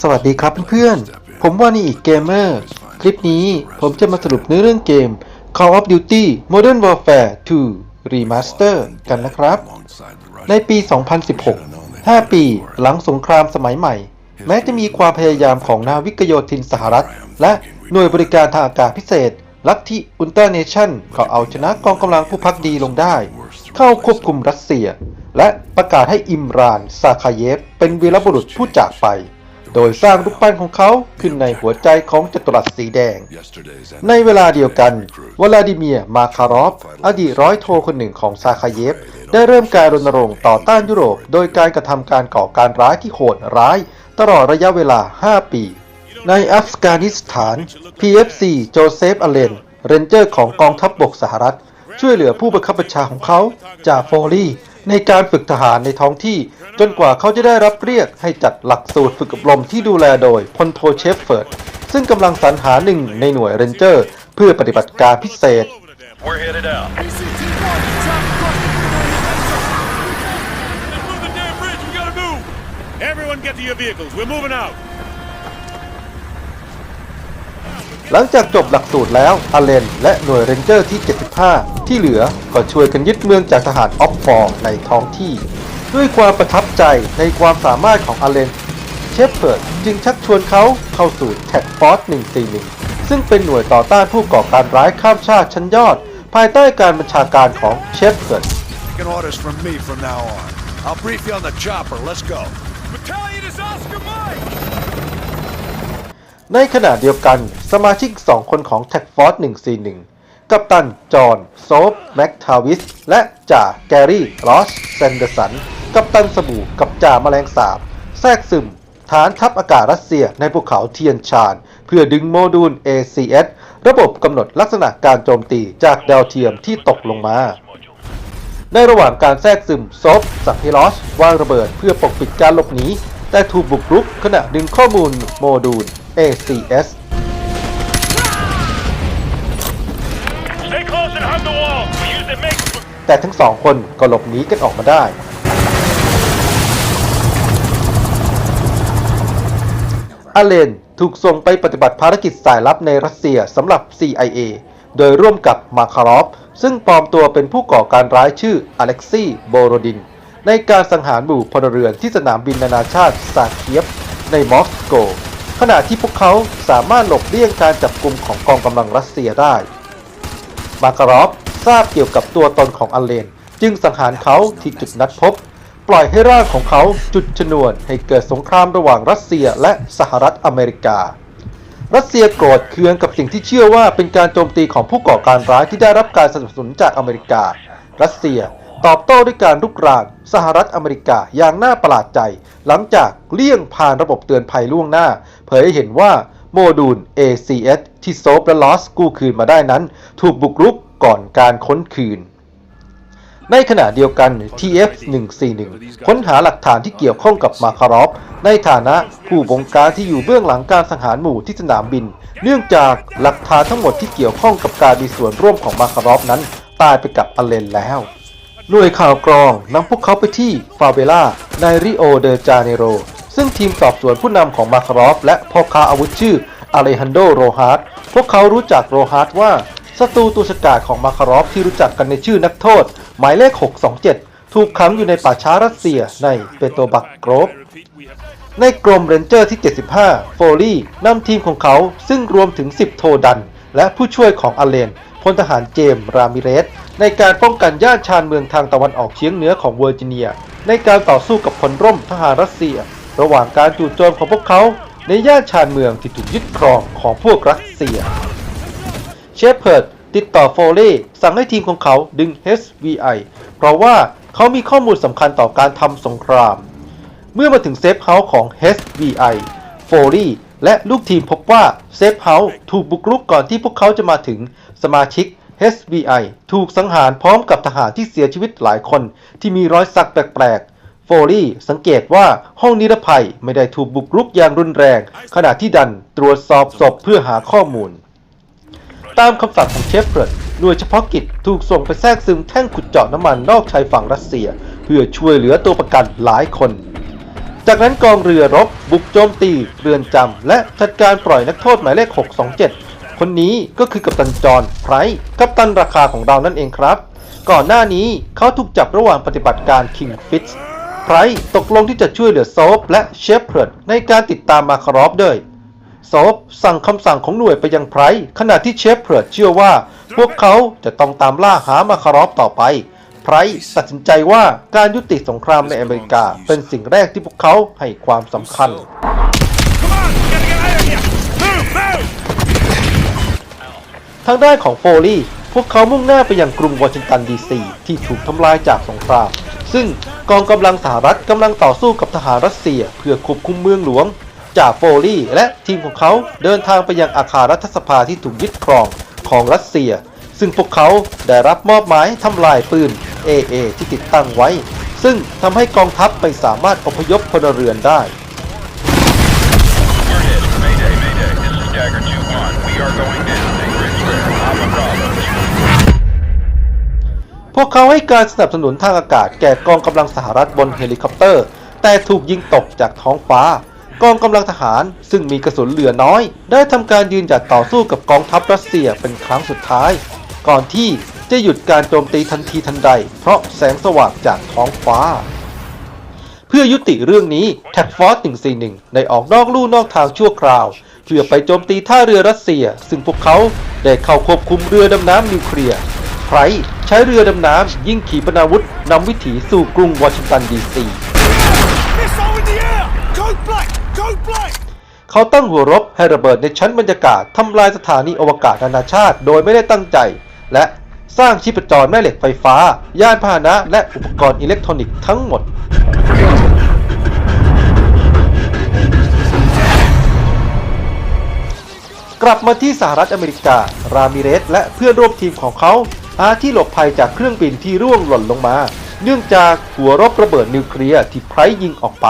สวัสดีครับเพื่อนๆ ผมว่านี่อีกเกมเมอร์ คลิปนี้ผมจะมาสรุปเนื้อเรื่องเกม Call of Duty Modern Warfare 2 Remaster กันนะครับ ในปี 2016 5 ปีหลังสงครามสมัยใหม่ แม้จะมีความพยายามของนาวิกโยธินสหรัฐ และหน่วยบริการทางอากาศพิเศษ ลัทธิอุลตร้าเนชั่นเขาเอาชนะกองกำลังผู้พักดีลงได้ เข้าควบคุมรัสเซีย และประกาศให้อิมรานซาคาเยฟเป็นวีรบุรุษผู้จากไป โดยสร้างรูปปั้นของเขาขึ้นในหัวใจของจัตุรัสสีแดง ในเวลาเดียวกันวลาดิเมียร์มาคารอฟ อดีตร้อยโทคนหนึ่งของซาคาเยฟ ได้เริ่มการรณรงค์ต่อต้านยุโรป โดยการกระทำการก่อการร้ายที่โหดร้าย ตลอดระยะเวลา 5 ปี ในอัฟกานิสถาน PFC โจเซฟอเลนเรนเจอร์ของกองทัพบบกสหรัฐ ช่วยเหลือผู้บังคับบัญชาของเขาจากโฟลีในการฝึกทหารในท้องที่ จนกว่าเขาจะได้รับเรียกให้จัดหลักสูตรฝึกอบรมที่ดูแลโดยพลโทเชฟเฟิร์ด ซึ่งกำลังสรรหาหนึ่งในหน่วยเรนเจอร์ เพื่อปฏิบัติการพิเศษ We're headed out. Everyone get to your vehicles. We're moving out. หลังจากจบหลักสูตรแล้วอเลนและหน่วยเรนเจอร์ที่ 75 ที่เหลือก็ช่วยกันยึดเมืองจากทหารออฟฟอร์ในท้องที่ ด้วยความประทับใจในความสามารถของอเลน เชฟเพิร์ดจึงชักชวนเขาเข้าสู่แท็กฟอร์ส141 ซึ่งเป็นหน่วยต่อต้านผู้ก่อการร้ายข้ามชาติชั้นยอด ภายใต้การบัญชาการของเชฟเพิร์ด I'll brief you on the chopper. Let's go. Battalion is Oscar Mike. ในขณะเดียวกันสมาชิก 2 คนของ t a c f o r c e 141 กัปตัน จอห์น โซฟแม็กทาวิส และจ่าแกรี่ลอสเซนเดอร์สัน กัปตันสบู่กับจ่าแมลงสาบ แทรกซึม ฐานทัพอากาศรัสเซียในภูเขาเทียนชาน เพื่อดึงโมดูล ACS ระบบกำหนดลักษณะการโจมตีจากดาวเทียมที่ตกลงมา ในระหว่างการแทรกซึมซอฟสั่งให้ลอสวางระเบิดเพื่อปกปิดการหลบหนีแต่ถูกบุกรุกขณะดึงข้อมูลโมดูล ACS Stay close and hug the wall. We use the mix. แต่ทั้งสองคนก็หลบหนีกันออกมาได้ อาเลนถูกส่งไปปฏิบัติภารกิจสายลับในรัสเซียสำหรับ CIA โดยร่วมกับมาคารอฟ ซึ่งปลอมตัวเป็นผู้ก่อการร้ายชื่ออเล็กซีโบโรดิน ในการสังหารหมู่พลเรือนที่สนามบินนานาชาติซาเคียฟในมอสโก ขณะที่พวกเขาสามารถหลบเลี่ยงการจับกลุ่มของกองกำลังรัสเซียได้ มาการอฟทราบเกี่ยวกับตัวตนของอัลเลน จึงสังหารเขาที่จุดนัดพบ ปล่อยให้ร่างของเขาจุดชนวนให้เกิดสงครามระหว่างรัสเซียและสหรัฐอเมริกา รัสเซียโกรธเคืองกับสิ่งที่เชื่อว่าเป็นการโจมตีของผู้ก่อการร้ายที่ได้รับการสนับสนุนจากอเมริกา รัสเซีย ตอบโต้ด้วยการลุกรานสหรัฐอเมริกาอย่างน่าประหลาดใจ หลังจากเลี่ยงผ่านระบบเตือนภัยล่วงหน้า เผยให้เห็นว่าโมดูล ACS ที่โซฟและลอสกู้คืนมาได้นั้น ถูกบุกรุกก่อนการค้นคืน ในขณะเดียวกัน TF-141 ค้นหาหลักฐานที่เกี่ยวข้องกับมาคารอฟในฐานะผู้บงการที่อยู่เบื้องหลังการสังหารหมู่ที่สนามบิน เนื่องจากหลักฐานทั้งหมดที่เกี่ยวข้องกับการมีส่วนร่วมของมาคารอฟนั้น ตายไปกับอเลนแล้ว หน่วยข่าวกรองนำพวกเขาไปที่ฟาเวล่าในริโอเดจาเนโร ซึ่งทีมสอบสวนผู้นำของมาคารอฟ และพ่อค้าอาวุธชื่ออเลฮันโดโรฮาร์ดพวกเขารู้จักโรฮาร์ดว่าศัตรูตัวฉกาจของมาคารอฟที่รู้จักกันในชื่อนักโทษ หมายเลข 627 ถูกขังอยู่ในป่าช้ารัสเซียในเปโตบักโกรฟในกรมเรนเจอร์ที่ 75 โฟลี่นำทีมของเขาซึ่งรวมถึง 10 โทดัน และผู้ช่วยของอเลน พลทหารเจมส์รามิเรส ในการป้องกันย่านชานเมืองทางตะวันออกเฉียงเหนือของเวอร์จิเนีย ในการต่อสู้กับพลร่มทหารรัสเซีย ระหว่างการจู่โจมของพวกเขา ในย่านชานเมืองที่ถูกยึดครองของพวกรัสเซีย เชฟเพิร์ดติดต่อโฟเล่สั่งให้ทีมของเขาดึง HVI เพราะว่าเขามีข้อมูลสำคัญต่อการทำสงคราม เมื่อมาถึงเซฟเฮาส์ของ HVI โฟลี่และลูกทีมพบว่าเซฟเฮาส์ถูกบุกรุกก่อนที่พวกเขาจะมาถึง สมาชิก HVI ถูกสังหารพร้อมกับทหารที่เสียชีวิตหลายคนที่มีรอยสักแปลกๆ โฟลี่สังเกตว่าห้องนิรภัยไม่ได้ถูกบุกรุกอย่างรุนแรง ขณะที่ดันตรวจสอบศพเพื่อหาข้อมูล ตามคำสั่งของเชฟเฟิร์ดหน่วยเฉพาะกิจถูกส่งไปแทรกซึมแท่งขุดเจาะน้ำมันนอกชายฝั่งรัสเซีย เพื่อช่วยเหลือตัวประกันหลายคน จากนั้นกองเรือรบบุกโจมตีเรือนจำและจัดการปล่อยนักโทษหมายเลข 627 คนนี้ก็คือกัปตันจอห์นไพรส์กัปตันราคาของเรานั่นเองครับ ก่อนหน้านี้เขาถูกจับระหว่างปฏิบัติการ King Fitz ไพรส์ตกลงที่จะช่วยเหลือโซฟและเชฟเพิร์ดในการติดตามมาคารอฟด้วยโซฟสั่งคำสั่งของหน่วยไปยังไพรส์ขณะที่เชฟเพิร์ดเชื่อว่า พวกเขาจะต้องตามล่าหามาคารอฟต่อไปไพรส์ตัดสินใจว่าการยุติสงครามในอเมริกา เป็นสิ่งแรกที่พวกเขาให้ความสำคัญ ทางด้านของโฟลีพวกเขามุ่งหน้าไปยังกรุงวอชิงตันดีซีที่ถูกทำลายจากสงคราม ซึ่งกองกำลังสหรัฐกำลังต่อสู้กับทหารรัสเซีย เพื่อควบคุมเมืองหลวง จากโฟลีและทีมของเขาเดินทางไปยังอาคารรัฐสภาที่ถูกยึดครองของรัสเซีย ซึ่งพวกเขาได้รับมอบหมายทำลายปืน AA ที่ติดตั้งไว้ ซึ่งทำให้กองทัพไม่สามารถอพยพพลเรือนได้ We're hit. Mayday, mayday. This is Dagger 2-1. We are going down. พวกเขาให้การสนับสนุนทางอากาศแก่กองกำลังสหรัฐบนเฮลิคอปเตอร์ แต่ถูกยิงตกจากท้องฟ้า กองกำลังทหารซึ่งมีกระสุนเหลือน้อย ได้ทำการยืนหยัดต่อสู้กับกองทัพรัสเซียเป็นครั้งสุดท้าย ก่อนที่จะหยุดการโจมตีทันทีทันใด เพราะแสงสว่างจากท้องฟ้า เพื่อยุติเรื่องนี้แท็กฟอร์ส141 ได้ออกนอกลู่นอกทางชั่วคราว เพื่อไปโจมตีท่าเรือรัสเซีย ซึ่งพวกเขาได้เข้าควบคุมเรือดำน้ำนิวเคลียร์ ไพรส์ใช้เรือดำน้ำยิงขีปนาวุธนำวิถีสู่กรุงวอชิงตันดีซี Missile in the air. Go black. Go black. เขาตั้งหัวรบให้ระเบิดในชั้นบรรยากาศทำลายสถานีอวกาศนานาชาติ โดยไม่ได้ตั้งใจ และสร้างชีพจรแม่เหล็กไฟฟ้า ยานพาหนะและอุปกรณ์อิเล็กทรอนิกส์ทั้งหมด กลับมาที่สหรัฐอเมริการามิเรสและเพื่อนร่วมทีมของเขา หาที่หลบภัยจากเครื่องบินที่ร่วงหล่นลงมา เนื่องจากหัวรบระเบิดนิวเคลียร์ที่ไพร์ยิงออกไป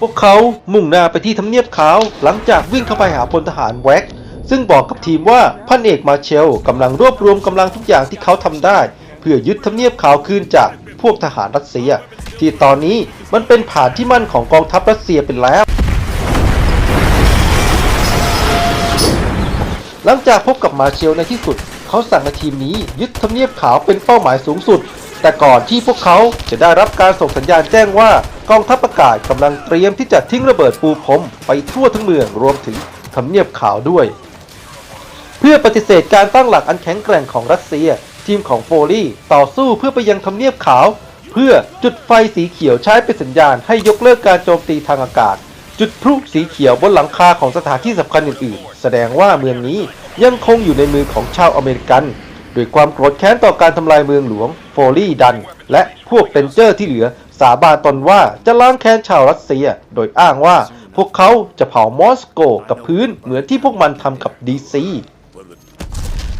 พวกเขามุ่งหน้าไปที่ทำเนียบขาว หลังจากวิ่งเข้าไปหาพลทหารแว็ก ซึ่งบอกกับทีมว่าพันเอกมาเชลกำลังรวบรวมกำลังทุกอย่างที่เขาทำได้ เพื่อยึดทำเนียบขาวคืนจากพวกทหารรัสเซีย ที่ตอนนี้มันเป็นฐานที่มั่นของกองทัพรัสเซียเป็นแล้วหลังจากพบกับมาเชลในที่สุด เขาสั่งให้ทีมนี้ยึดทำเนียบขาวเป็นเป้าหมายสูงสุด แต่ก่อนที่พวกเขาจะได้รับการส่งสัญญาณแจ้งว่ากองทัพอากาศกำลังเตรียมที่จะทิ้งระเบิดปูพรมไปทั่วทั้งเมืองรวมถึงทำเนียบขาวด้วย เพื่อปฏิเสธการตั้งหลักอันแข็งแกร่งของรัสเซีย ทีมของโฟลีต่อสู้เพื่อไปยังทำเนียบขาว เพื่อจุดไฟสีเขียวใช้เป็นสัญญาณให้ยกเลิกการโจมตีทางอากาศ จุดพลุสีเขียวบนหลังคาของสถานที่สำคัญอื่นๆ แสดงว่าเมืองนี้ ยังคงอยู่ในมือของชาวอเมริกันด้วยความโกรธแค้นต่อการทำลายเมืองหลวงโฟลีดัน และพวกเรนเจอร์ที่เหลือสาบานตนว่าจะล้างแค้นชาวรัสเซีย โดยอ้างว่าพวกเขาจะเผามอสโกกับพื้นเหมือนที่พวกมันทำกับดีซี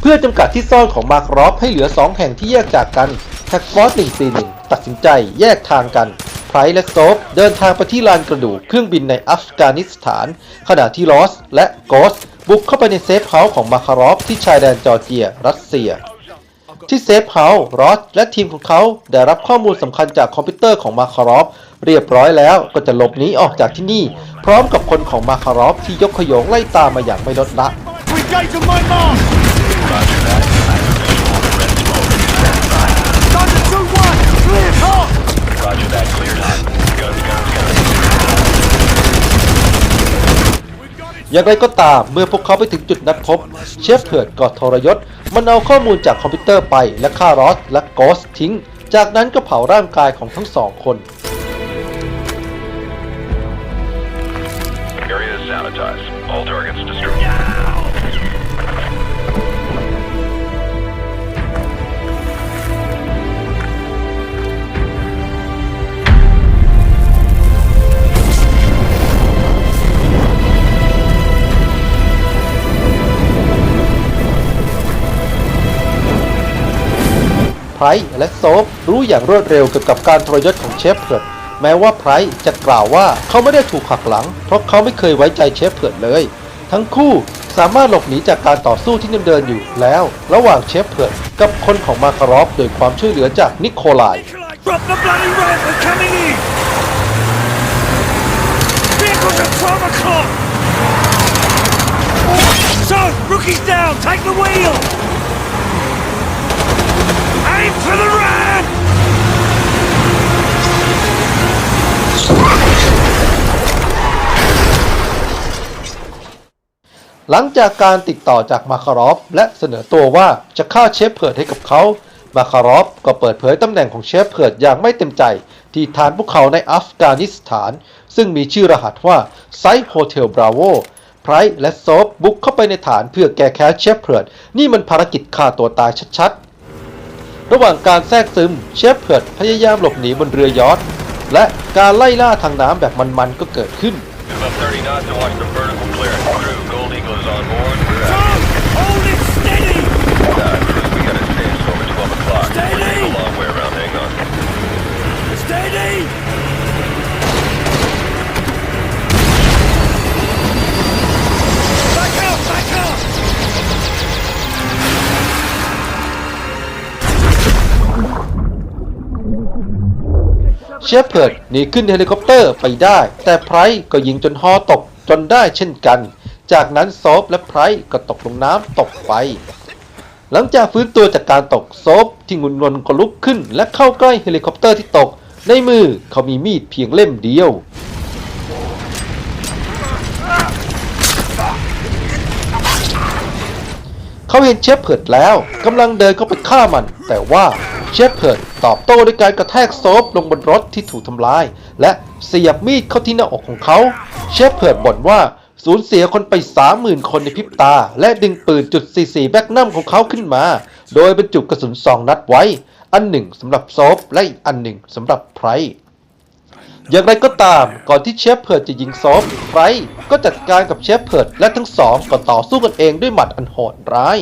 เพื่อจำกัดที่ซ่อนของมาร์ครอฟให้เหลือ 2 แห่งที่แยกจากกันแท็กฟอร์ส141 ตัดสินใจแยกทางกันไพร์และโซฟเดินทางไปที่ลานกระดูกเครื่องบินในอัฟกานิสถาน ขณะที่ลอสและโกส บุกเข้าไปในเซฟเฮาส์ของมาคารอฟที่ชายแดนจอร์เจีย รัสเซีย ที่เซฟเฮาส์รอสและทีมของเขาได้รับข้อมูลสำคัญจากคอมพิวเตอร์ของมาคารอฟเรียบร้อยแล้วก็จะหลบหนีออกจากที่นี่ พร้อมกับคนของมาคารอฟที่ยกขยงไล่ตามมาอย่างไม่ลดละ อย่างไรก็ตามเมื่อพวกเขาไปถึงจุดนัดพบ เชฟเพิร์ดก็ทรยศ มันเอาข้อมูลจากคอมพิวเตอร์ไปและฆ่ารอสและโกสทิ้ง จากนั้นก็เผาร่างกายของทั้งสองคน Area sanitized. All targets ไพร์และโซฟรู้อย่างรวดเร็วเกี่ยวกับการทรยศของเชฟเพิร์ดแม้ว่าไพร์จะกล่าวว่าเขาไม่ได้ถูกหักหลัง เพราะเขาไม่เคยไว้ใจเชฟเพิร์ดเลย ทั้งคู่สามารถหลบหนีจากการต่อสู้ที่ดำเนินอยู่แล้ว ระหว่างเชฟเพิร์ดกับคนของมาคารอฟโดยความช่วยเหลือจากนิโคลาย So, rookie's down, take the wheel! for the ride! หลังจากการติดต่อจากมาคารอฟและเสนอตัวว่าจะฆ่าเชฟเพิร์ดให้กับเขา มาคารอฟก็เปิดเผยตำแหน่งของเชฟเพิร์ดอย่างไม่เต็มใจ ที่ฐานพวกเขาในอัฟกานิสถาน ซึ่งมีชื่อรหัสว่าไซโฮเทลบราโวไพร์และโซอฟบุกเข้าไปในฐานเพื่อแก้แค้นเชฟเพิร์ดนี่มันภารกิจฆ่าตัวตายชัดๆ ระหว่างการแทรกซึมเชฟเพิร์ดพยายามหลบหนีบนเรือยอทและการไล่ล่าทางน้ำแบบมันๆก็เกิดขึ้น เชฟเพิร์ดหนีขึ้นเฮลิคอปเตอร์ไปได้ แต่ไพร์ก็ยิงจนฮอตกจนได้เช่นกัน จากนั้นโซฟและไพร์ก็ตกลงน้ำตกไป หลังจากฟื้นตัวจากการตกโซฟที่งุนงนก็ลุกขึ้น และเข้าใกล้เฮลิคอปเตอร์ที่ตก ในมือเขามีมีดเพียงเล่มเดียวเขาเห็นเชฟเพิร์ดแล้วกำลังเดินเข้าไปฆ่ามัน แต่ว่า เชฟเพิร์ดตอบโต้ด้วยการกระแทกโซฟลงบนรถที่ถูกทำลาย และเสียบมีดเข้าที่หน้าอกของเขาเชฟเพิร์ดบ่นว่าสูญเสียคนไป 30,000 คนในพริบตา และดึงปืนจุด 44 แบกนัมของเขาขึ้นมา โดยบรรจุกระสุนสองนัดไว้ อันหนึ่งสำหรับโซฟและอีกอันหนึ่งสำหรับไพร์อย่างไรก็ตามก่อนที่เชฟเพิร์ดจะยิงซอฟไพร์ก็จัดการกับเชฟเพิร์ดและทั้งสองก็ต่อสู้กันเองด้วยหมัดอันโหดร้าย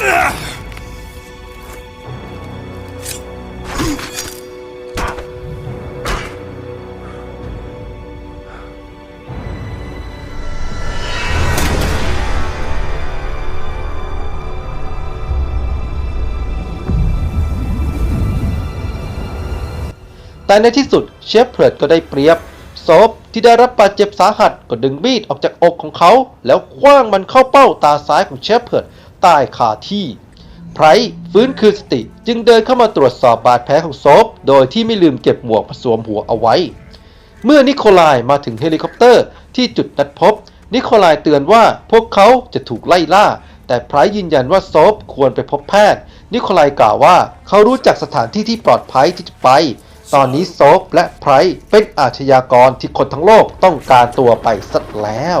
แต่ในที่สุดเชฟเพิร์ดก็ได้เปรียบโซฟที่ได้รับบาดเจ็บสาหัสก็ดึงมีดออกจากอกของเขา แล้วคว้างมันเข้าเป้าตาซ้ายของเชฟเพิร์ด ตายคาที่ ไพร์ฟื้นคืนสติจึงเดินเข้ามาตรวจสอบบาดแผลของโซฟโดยที่ไม่ลืมเก็บหมวกมาสวมหัวเอาไว้ เมื่อนิโคลายมาถึงเฮลิคอปเตอร์ที่จุดนัดพบ นิโคลายเตือนว่าพวกเขาจะถูกไล่ล่า แต่ไพร์ยืนยันว่าโซฟควรไปพบแพทย์ นิโคลายกล่าวว่าเขารู้จักสถานที่ที่ปลอดภัยที่จะไปตอนนี้โซฟและไพร์เป็นอาชญากรที่คนทั้งโลกต้องการตัวไปสักแล้ว